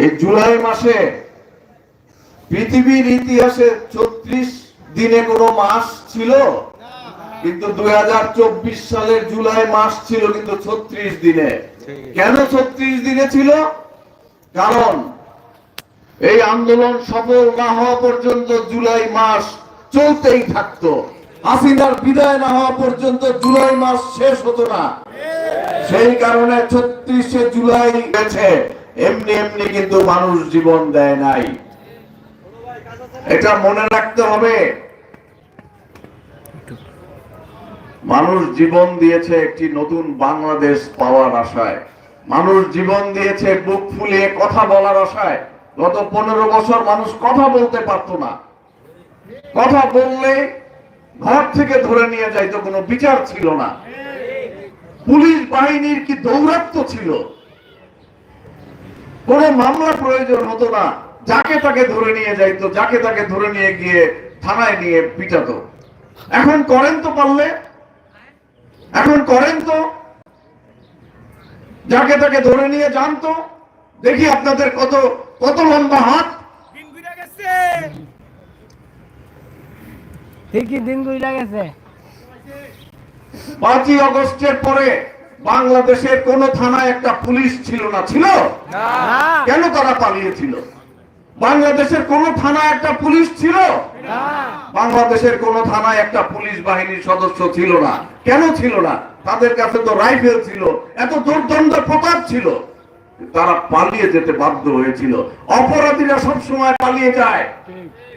এই জুলাই মাসে পৃথিবীর ইতিহাসে ছত্রিশ দিনে কোনো মাস ছিল? কিন্তু দুই সালের জুলাই মাস ছিল কিন্তু ছত্রিশ দিনে। কেন ছত্রিশ দিনে ছিল? কারণ এই আন্দোলন সফল না হওয়া পর্যন্ত জুলাই মাস চলতেই থাকতো। হাসিনার বিদায় না হওয়া পর্যন্ত জুলাই মাস শেষ হতো না। সেই কারণে ছত্রিশে জুলাই গেছে। এমনি এমনি কিন্তু মানুষ জীবন দেয় নাই। এটা মনে রাখতে হবে। মানুষ জীবন দিয়েছে একটি নতুন বাংলাদেশ পাওয়ার আশায়। মানুষ জীবন দিয়েছে বুক ফুলিয়ে কথা বলার আশায়। গত পনেরো বছর মানুষ কথা বলতে পারতো না। কথা বললে ঘর থেকে ধরে নিয়ে যাইতো, কোনো বিচার ছিল না। পুলিশ বাহিনীর কি দৌরাত্ম ছিল? কোনো মামলা প্রয়োজন হতো না। যাকে তাকে ধরে নিয়ে যাইতো যাকে তাকে ধরে নিয়ে গিয়ে থানায় নিয়ে পিটাতো। এখন করেন তো পারলে। এখন করেন তো। যাকে তাকে ধরে নিয়ে যান তো। দেখি আপনাদের কত কত লম্বা হাত। দিন ঘুরে ঠিকই দিন গুইলা গেছে। পাঁচই অগস্টের পরে বাংলাদেশের কোন থানায় একটা পুলিশ ছিল না ছিল? কেন তারা পালিয়েছিল? বাংলাদেশের কোন থানায় একটা পুলিশ ছিল? বাংলাদেশের কোন থানায় একটা পুলিশ বাহিনীর সদস্য ছিল না। কেন ছিল না? তাদের কাছে তো রাইফেল ছিল এত দুর্দণ্ড প্রতাপ ছিল। তারা পালিয়ে যেতে বাধ্য হয়েছিল। অপরাধীরা সব সময় পালিয়ে যায়।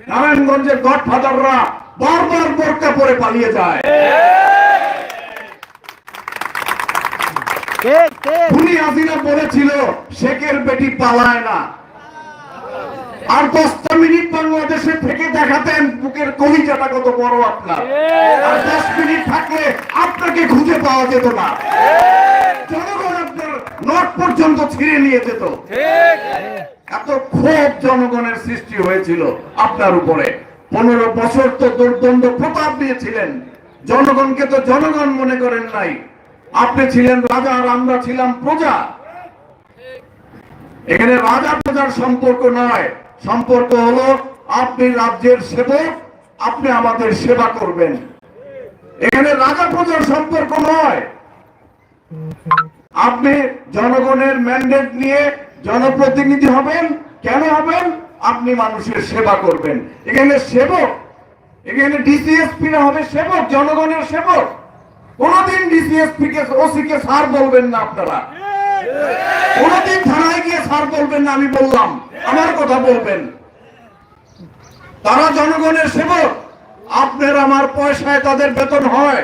নারায়ণগঞ্জের গডফাদাররা বারবার বোরকা পরে পালিয়ে যায়। হাসিনা বলেছিল শেখের বেটি পালায় না। আর দশটা মিনিট বাংলাদেশে থেকে দেখাতেন বুকের কলিজাটা কত বড় আপনার। আর দশ মিনিট থাকলে আপনাকে খুঁজে পাওয়া যেত না। জনগণ আপনার নট পর্যন্ত ছিঁড়ে নিয়ে যেত। এত ক্ষোভ জনগণের সৃষ্টি হয়েছিল আপনার উপরে। পনেরো বছর তো দুর্দণ্ড প্রতাপ দিয়েছিলেন। জনগণকে তো জনগণ মনে করেন নাই। আপনি ছিলেন রাজা আর আমরা ছিলাম প্রজা। এখানে রাজা প্রজার সম্পর্ক নয়। সম্পর্ক হলো আপনি রাজ্যের সেবক, আপনি আমাদের সেবা করবেন। এখানে রাজা প্রজার সম্পর্ক নয়। আপনি জনগণের ম্যান্ডেট নিয়ে জনপ্রতিনিধি হবেন। কেন হবেন? আপনি মানুষের সেবা করবেন। এখানে সেবক, এখানে ডিসিএসপি না হবে সেবক, জনগণের সেবক। কোনদিন ডিসিএসপি কে ওসি কে স্যার বলবেন না আপনারা। কোনদিন থানায় গিয়ে সার বলবেন না, আমি বললাম। আমার কথা বলবেন। তারা জনগণের সেবক। আপনার আমার পয়সায় তাদের বেতন হয়।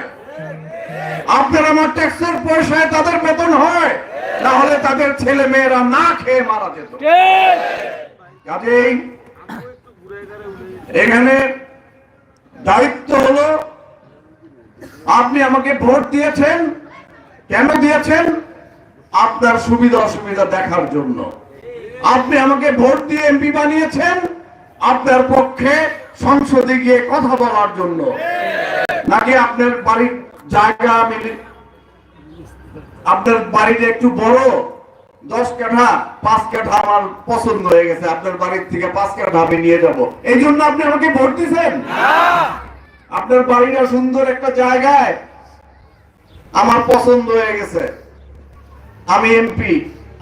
আপনার আমার ট্যাক্সের পয়সায় তাদের বেতন হয়। না হলে তাদের ছেলে মেয়েরা না খেয়ে মারা যেত। কাজেই এখানে দায়িত্ব হলো আপনি আমাকে ভোট দিয়েছেন? কেন দিয়েছেন? আপনার সুবিধা অসুবিধা দেখার জন্য। আপনি আমাকে ভোট দিয়ে এমপি বানিয়েছেন আপনার পক্ষে সংসদে গিয়ে কথা বলার জন্য। নাকি আপনার বাড়ির জায়গা মিলি আপনার বাড়িটা একটু বড়? দশ কাঠা, পাঁচ কাঠা আমার পছন্দ হয়ে গেছে। আপনার বাড়ির থেকে পাঁচ কাঠা আমি নিয়ে যাব। এই জন্য আপনি আমাকে ভোট দিচ্ছেন আপনার বাড়িটা সুন্দর একটা জায়গায় আমার পছন্দ হয়ে গেছে। আমি এমপি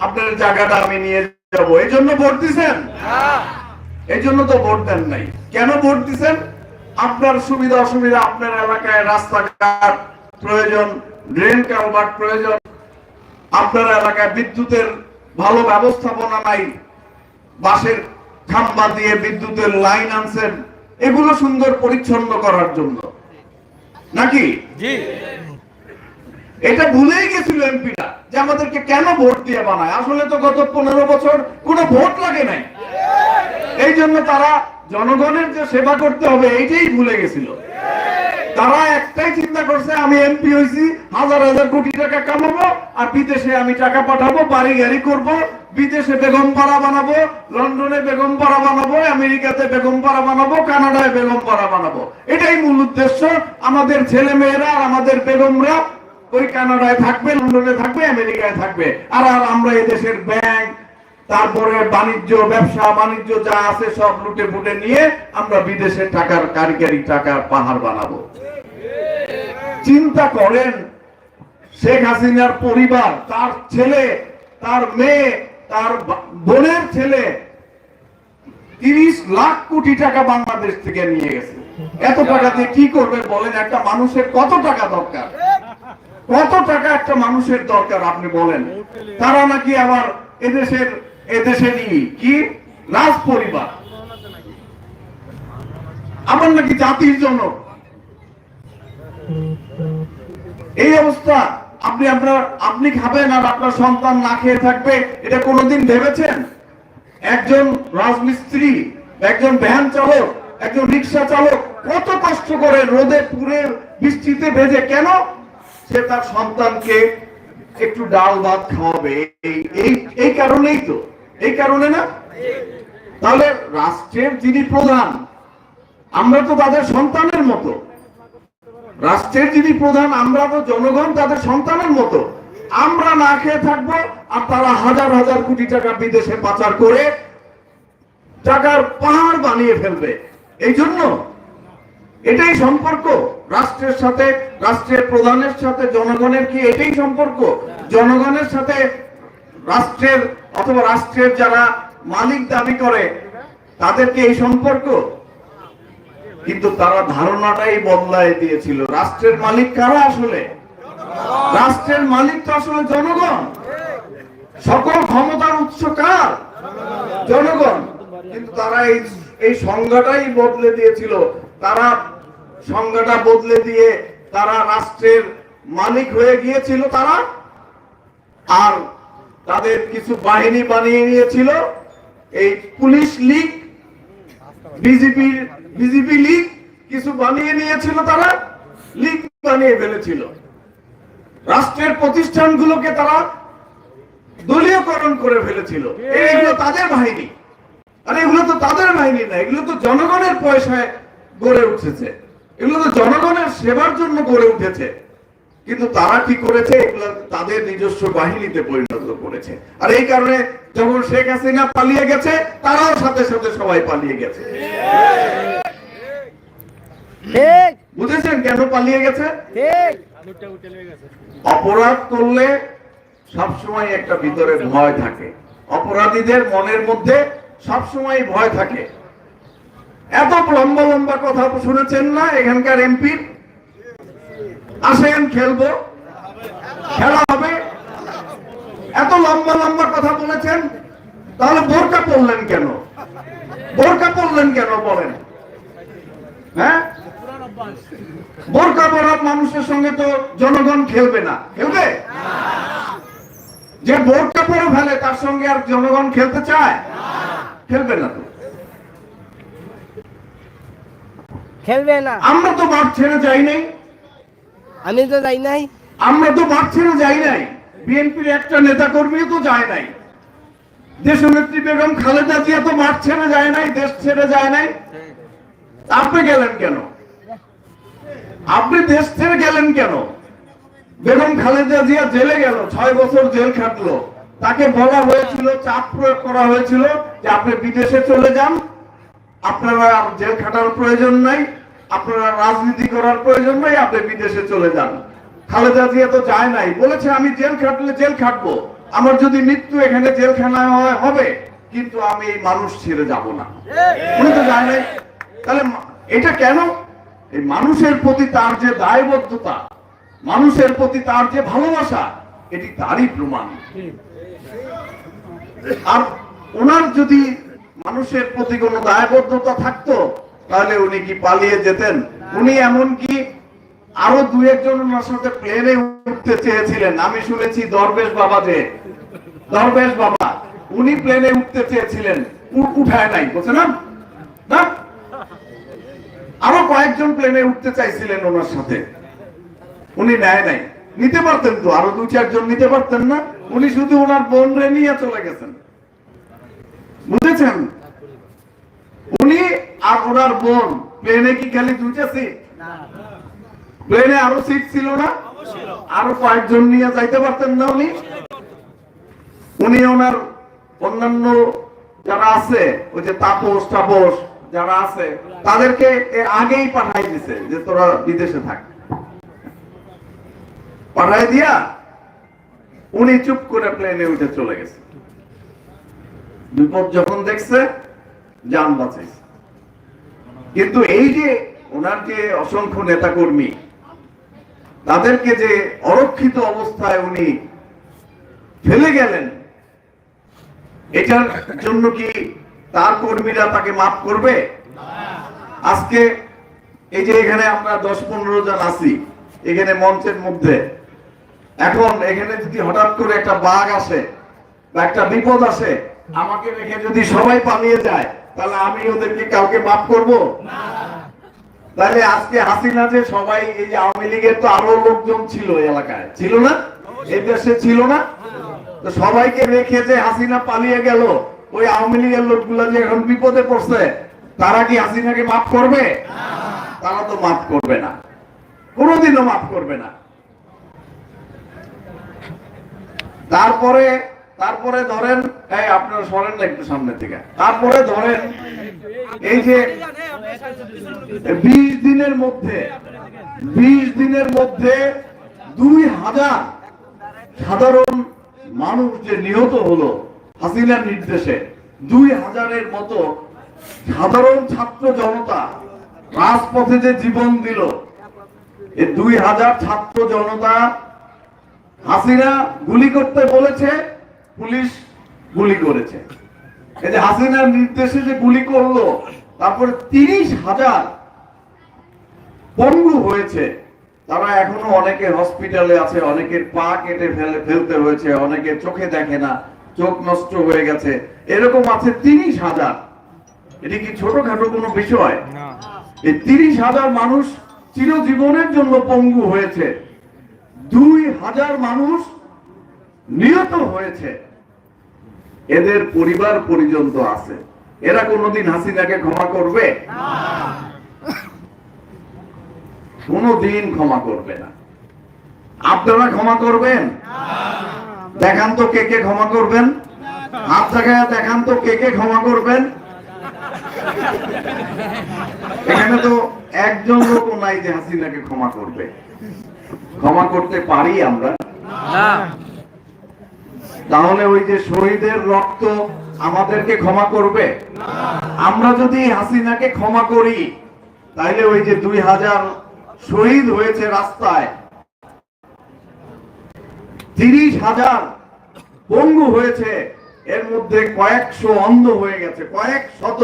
আপনার জায়গাটা আমি নিয়ে যাব। এই জন্য ভোট দিচ্ছেন এই জন্য তো ভোট দেন নাই। কেন ভোট দিচ্ছেন আপনার সুবিধা অসুবিধা আপনার এলাকায় রাস্তাঘাট প্রয়োজন ড্রেন কালভার্ট প্রয়োজন। আপনার এলাকায় বিদ্যুতের ভালো ব্যবস্থাপনা নাই। বাঁশের খাম্বা দিয়ে বিদ্যুতের লাইন আনছেন। এগুলো সুন্দর পরিচ্ছন্ন করার জন্য। নাকি? এটা ভুলেই গেছিল এমপিরা যে আমাদেরকে কেন ভোট দিয়ে বানায়। আসলে তো গত পনেরো বছর কোনো ভোট লাগে নাই। এই জন্য তারা জনগণের যে সেবা করতে হবে এইটাই ভুলে গেছিল। তারা একটাই চিন্তা করছে আমি এমপি হয়েছি হাজার হাজার কোটি টাকা কামাবো আর বিদেশে আমি টাকা পাঠাবো বাড়ি গাড়ি করব বিদেশে বেগম পাড়া বানাবো, লন্ডনে বেগম পাড়া বানাবো, আমেরিকাতে বেগম পাড়া বানাবো, কানাডায় বেগম পাড়া বানাবো। এটাই মূল উদ্দেশ্য। আমাদের ছেলে মেয়েরা আর আমাদের বেগমরা ওই কানাডায় থাকবে, লন্ডনে থাকবে, আমেরিকায় থাকবে। আর আর আমরা এই দেশের ব্যাংক, তারপরে বাণিজ্য, ব্যবসা, বাণিজ্য যা আছে সব লুটে ফুটে নিয়ে আমরা বিদেশে টাকার কারিগরি টাকার পাহাড় বানাবো। চিন্তা করেন, শেখ হাসিনার পরিবার, তার ছেলে, তার মেয়ে তার বোনের ছেলে তিরিশ লাখ কোটি টাকা বাংলাদেশ থেকে নিয়ে গেছে। এত টাকা দিয়ে কি করবে বলেন? একটা মানুষের কত টাকা দরকার? কত টাকা একটা মানুষের দরকার আপনি বলেন? তারা নাকি আবার এদেশের, এদেশেরই কি? রাজ পরিবার আবার নাকি জাতির জনক। এই অবস্থা। আপনি আপনার, আপনি খাবেন আর আপনার সন্তান না খেয়ে থাকবে, এটা কোনোদিন ভেবেছেন? একজন রাজমিস্ত্রি, একজন ভ্যান চালক, একজন রিক্সা চালক কত কষ্ট করে রোদে পুরে বৃষ্টিতে ভেজে, কেন? সে তার সন্তানকে একটু ডাল ভাত খাওয়াবে এই এই কারণেই তো, এই কারণে না? তাহলে রাষ্ট্রের যিনি প্রধান, আমরা তো তাদের সন্তানের মতো। রাষ্ট্রের যিনি প্রধান, আমরা তো জনগণ, তাদের সন্তানের মতো। আমরা না খেয়ে থাকব, আর তারা হাজার হাজার কোটি টাকা বিদেশে পাচার করে টাকার পাহাড় বানিয়ে ফেলবে। এই জন্য এটাই সম্পর্ক। রাষ্ট্রের সাথে, রাষ্ট্রের প্রধানের সাথে, জনগণের কি এটাই সম্পর্ক? জনগণের সাথে রাষ্ট্রের অথবা রাষ্ট্রের যারা মালিক দাবি করে তাদেরকে এই সম্পর্ক? কিন্তু তারা ধারণাটাই বদলায় দিয়েছিল। রাষ্ট্রের মালিক কারা আসলে? রাষ্ট্রের মালিক তো আসলে জনগণ। সকল ক্ষমতার উৎস কার? জনগণ। কিন্তু তারা এই এই সংজ্ঞাটাই বদলে দিয়েছিল। তারা সংজ্ঞাটা বদলে দিয়ে তারা রাষ্ট্রের মালিক হয়ে গিয়েছিল তারা। আর তাদের কিছু বাহিনী বানিয়ে নিয়েছিল। এই police league BJP BJP league কিছু বানিয়ে নিয়েছিল তারা? লীগ বানিয়ে ফেলেছিল। রাষ্ট্রের প্রতিষ্ঠানগুলোকে তারা দলীয়করণ করে ফেলেছিল। এইগুলো তাদের বাহিনী। আর এগুলো তো তাদের বাহিনী না, এগুলো তো জনগণের পয়সায় গড়ে উঠেছে। এগুলো তো জনগণের সেবার জন্য গড়ে উঠেছে। কিন্তু তারা কি করেছে? এগুলো তাদের নিজস্ব বাহিনীতে পরিণত করেছে। আর এই কারণে যখন শেখ হাসিনা পালিয়ে গেছে, তারাও সাথে সাথে সবাই পালিয়ে গেছে। কেন পালিয়ে গেছে? অপরাধ করলে সবসময় একটা ভিতরে ভয় থাকে। অপরাধীদের মনের মধ্যে সবসময় ভয় থাকে। এত লম্বা লম্বা কথা শুনেছেন না এখানকার এমপি? আসেন খেলব। খেলা হবে। এত লম্বা লম্বা কথা বলেছেন তাহলে বোরকা পড়লেন কেন বোরকা পড়লেন কেন বলেন হ্যাঁ বোরকা পরা মানুষের সঙ্গে তো জনগণ খেলবে না। খেলবে? যে বোরকা পরে ফেলে তার সঙ্গে আর জনগণ খেলতে চায়? খেলবে না তো। খেলবে না। আমরা তো মাঠ ছেড়ে যাই নাই। আমি তো যাই নাই। আমরা তো মাঠ ছেড়ে যাই নাই। বিএনপির একটা নেতা কর্মীও তো যায় নাই। দেশ দেশনেত্রী বেগম খালেদা জিয়া তো মাঠ ছেড়ে যায় নাই দেশ ছেড়ে যায় নাই। আপনি গেলেন কেন? আপনি দেশ ছেড়ে গেলেন কেন? বেগম খালেদা জিয়া জেলে গেল, ছয় বছর জেল খাটলো। তাকে বলা হয়েছিল, চাপ প্রয়োগ করা হয়েছিল যে আপনি বিদেশে চলে যান। আপনারা জেল খাটার প্রয়োজন নাই, আপনারা রাজনীতি করার প্রয়োজন নাই, আপনি বিদেশে চলে যান। খালেদা জিয়া তো যায় নাই। বলেছে, আমি জেল খাটলে জেল খাটবো। আমার যদি মৃত্যু এখানে জেলখানায় হয়, হবে। কিন্তু আমি এই মানুষ ছেড়ে যাব না। উনি তো যায় নাই। তাহলে এটা কেন এই মানুষের প্রতি তার যে দায়বদ্ধতা, মানুষের প্রতি তার যে ভালোবাসা, এটি তারই প্রমাণ। আর ওনার যদি মানুষের প্রতি কোনো দায়বদ্ধতা থাকতো, তাহলে উনি কি পালিয়ে যেতেন? উনি এমনকি আরও দু একজন ওনার সাথে প্লেনে উঠতে চেয়েছিলেন। আমি শুনেছি দরবেশ বাবা যে, দরবেশ বাবা, উনি প্লেনে উঠতে চেয়েছিলেন। উঠায় নাই বুঝছেন না? না? আরও কয়েকজন প্লেনে উঠতে চাইছিলেন ওনার সাথে। উনি নেয় নাই। নিতে পারতেন তো, আরও দু চারজন নিতে পারতেন না। উনি শুধু ওনার বোন রে নিয়ে চলে গেছেন। বুঝেছেন? উনি আর ওনার বোন, প্লেনে কি খালি দুইটা সিট প্লেনে আরও সিট ছিল না? আরও কয়েকজন নিয়ে যাইতে পারতেন না উনি? উনি ওনার অন্যান্য যারা আছে, ওই যে তাপস, টাপস যারা আছে, তাদেরকে এর আগেই পাঠাই দিছে যে তোরা বিদেশে থাক। পাঠাই দিয়া উনি চুপ করে প্লেনে উঠে চলে গেছে। বিপদ যখন দেখছে, যান বাঁচাইছে। কিন্তু এই যে ওনার যে অসংখ্য নেতাকর্মী, তাদেরকে যে অরক্ষিত অবস্থায় উনি ফেলে গেলেন, এটার জন্য কি তার কর্মীরা তাকে মাফ করবে? আজকে এই যে এখানে আমরা দশ পনেরো জন আছি, এখানে মঞ্চের মধ্যে। এখন এখানে যদি হঠাৎ করে একটা বাঘ আসে বা একটা বিপদ আসে, আমাকে রেখে যদি সবাই পালিয়ে যায়, তাহলে আমি ওদেরকে কাউকে মাফ করব? তাহলে আজকে হাসিনা যে সবাই, এই যে আওয়ামী লীগের তো আরও লোকজন ছিল এলাকায়। ছিল না? এই দেশে ছিল না? সবাইকে রেখে যে হাসিনা পালিয়ে গেল ওই আওয়ামী লীগের লোকগুলো যে এখন বিপদে পড়ছে, তারা কি হাসিনাকে মাফ করবে? তারা তো মাফ করবে না। কোনোদিনও মাফ করবে না। তারপরে তারপরে ধরেন, এই আপনারা সরেন না একটু সামনের থেকে তারপরে ধরেন, এই যে বিশ দিনের মধ্যে, বিশ দিনের মধ্যে দুই হাজার সাধারণ মানুষ যে নিহত হলো হাসিনার নির্দেশে দুই হাজারের মতো সাধারণ ছাত্র জনতা রাজপথে যে জীবন দিল এই দুই হাজার ছাত্র জনতা হাসিনা গুলি করতে বলেছে, পুলিশ গুলি করেছে। এই যে হাসিনার নির্দেশে যে গুলি করল, তারপরে তিরিশ হাজার পঙ্গু হয়েছে। তারা এখনও অনেকে হসপিটালে আছে, অনেকের পা কেটে ফেলে ফেলতে হয়েছে, অনেকে চোখে দেখে না। চোখ নষ্ট হয়ে গেছে। এরকম আছে তিরিশ হাজার। এটি কি ছোটখাটো কোনো বিষয়? এই তিরিশ হাজার মানুষ চিরজীবনের জন্য পঙ্গু হয়েছে। দুই হাজার মানুষ নিহত হয়েছে। এদের পরিবার পরিজন তো আছে। এরা কোনোদিন হাসিনাকে ক্ষমা করবে? কোনোদিন ক্ষমা করবে না। আপনারা ক্ষমা করবেন? দেখান তো কে কে ক্ষমা করবেন। হাত জায়গায় দেখান তো কে কে ক্ষমা করবেন। এখানে তো একজন লোক নাই যে হাসিনাকে ক্ষমা করবে। ক্ষমা করতে পারি আমরা। তাহলে ওই যে শহীদের রক্ত আমাদেরকে ক্ষমা করবে? আমরা যদি হাসিনাকে ক্ষমা করি তাহলে ওই যে দুই হাজার শহীদ হয়েছে রাস্তায় তিরিশ হাজার পঙ্গু হয়েছে। এর মধ্যে কয়েকশো অন্ধ হয়ে গেছে, কয়েক শত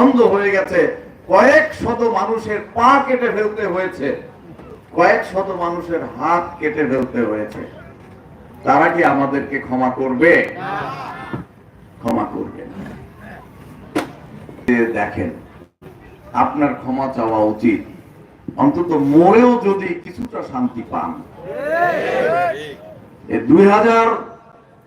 অন্ধ হয়ে গেছে, কয়েক শত মানুষের পা কেটে ফেলতে হয়েছে, কয়েক শত মানুষের হাত কেটে ফেলতে হয়েছে। তারা কি আমাদেরকে ক্ষমা করবে? ক্ষমা করবে। দেখেন, আপনার ক্ষমা চাওয়া উচিত। অন্তত মরেও যদি কিছুটা শান্তি পান। দুই হাজার